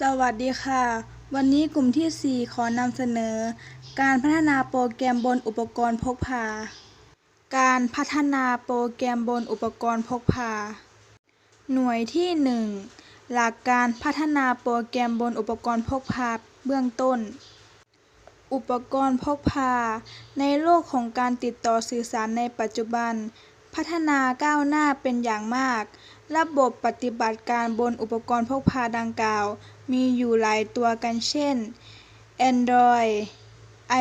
สวัสดีค่ะ วันนี้กลุ่มที่ 4 ขอนำเสนอ การพัฒนาโปรแกรมบนอุปกรณ์พกพา การพัฒนาโปรแกรมบนอุปกรณ์พกพา หน่วยที่ 1 หลักการพัฒนาโปรแกรมบนอุปกรณ์พกพาเบื้องต้น อุปกรณ์พกพา ในโลกของการติดต่อสื่อสารในปัจจุบัน พัฒนาก้าวหน้าเป็นอย่างมาก ระบบปฏิบัติการบนอุปกรณ์พกพาดังกล่าว มีอยู่หลายตัวกันเช่น Android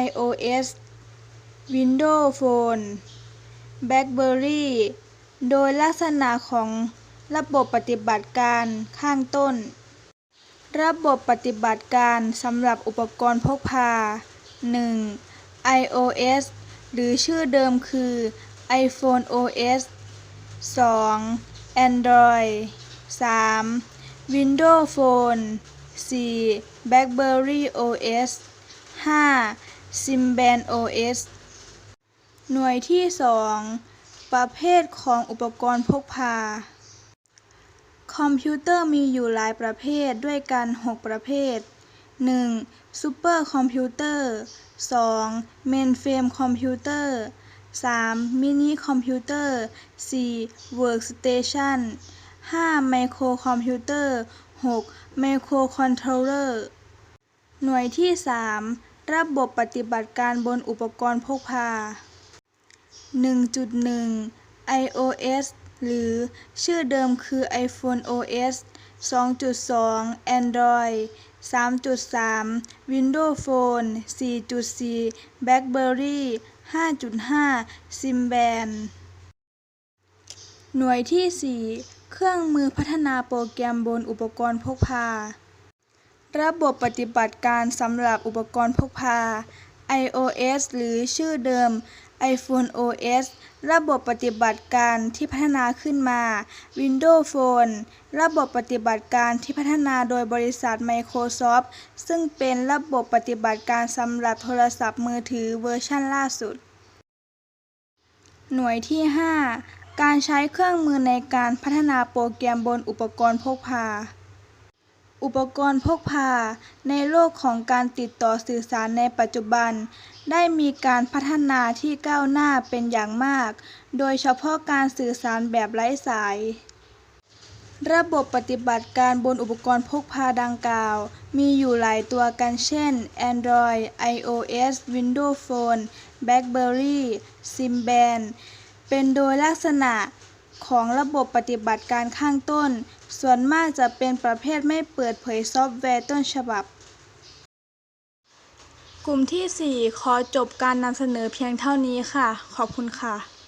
iOS Windows Phone BlackBerry โดยลักษณะของระบบปฏิบัติการข้างต้น ระบบปฏิบัติการสำหรับอุปกรณ์พกพา 1. iOS หรือชื่อเดิมคือ iPhone OS 2. Android 3. Windows Phone 4. BlackBerry OS 5. Symbian OS หน่วยที่ 2 ประเภทของอุปกรณ์พกพา คอมพิวเตอร์มีอยู่หลายประเภทด้วยกัน 6 ประเภท 1. ซูเปอร์คอมพิวเตอร์ 2. เมนเฟรมคอมพิวเตอร์ 3. มินิคอมพิวเตอร์ 4. เวิร์กสเตชัน 5. ไมโครคอมพิวเตอร์ 6. ไมโครคอนโทรลเลอร์ หน่วยที่ 3 ระบบปฏิบัติการบนอุปกรณ์พกพา 1.1 iOS หรือชื่อเดิมคือ iPhone OS 2.2 Android 3.3 Windows Phone 4.4 BlackBerry 5.5 ซิมแบน หน่วยที่ 4 เครื่องมือพัฒนาโปรแกรมบนอุปกรณ์พกพา ระบบปฏิบัติการสำหรับอุปกรณ์พกพา iOS หรือชื่อเดิม iPhone OS ระบบปฏิบัติการที่พัฒนาขึ้นมา Windows Phone ระบบปฏิบัติการที่พัฒนาโดยบริษัท Microsoft ซึ่งเป็นระบบปฏิบัติการสำหรับโทรศัพท์มือถือเวอร์ชันล่าสุด หน่วยที่ 5 การใช้เครื่องมือในการพัฒนาโปรแกรมบนอุปกรณ์พกพา อุปกรณ์พกพา ในโลกของการติดต่อสื่อสารในปัจจุบัน ได้มีการพัฒนาที่ก้าวหน้าเป็นอย่างมาก โดยเฉพาะการสื่อสารแบบไร้สาย ระบบปฏิบัติการบนอุปกรณ์พกพาดังกล่าว มีอยู่หลายตัวกันเช่น Android iOS Windows Phone BlackBerry Symbian เป็นโดยลักษณะ ของระบบปฏิบัติการข้างต้น ส่วนมากจะเป็นประเภทไม่เปิดเผยซอฟต์แวร์ต้นฉบับ กลุ่มที่ 4 ขอจบการนำเสนอเพียงเท่านี้ค่ะ ขอบคุณค่ะ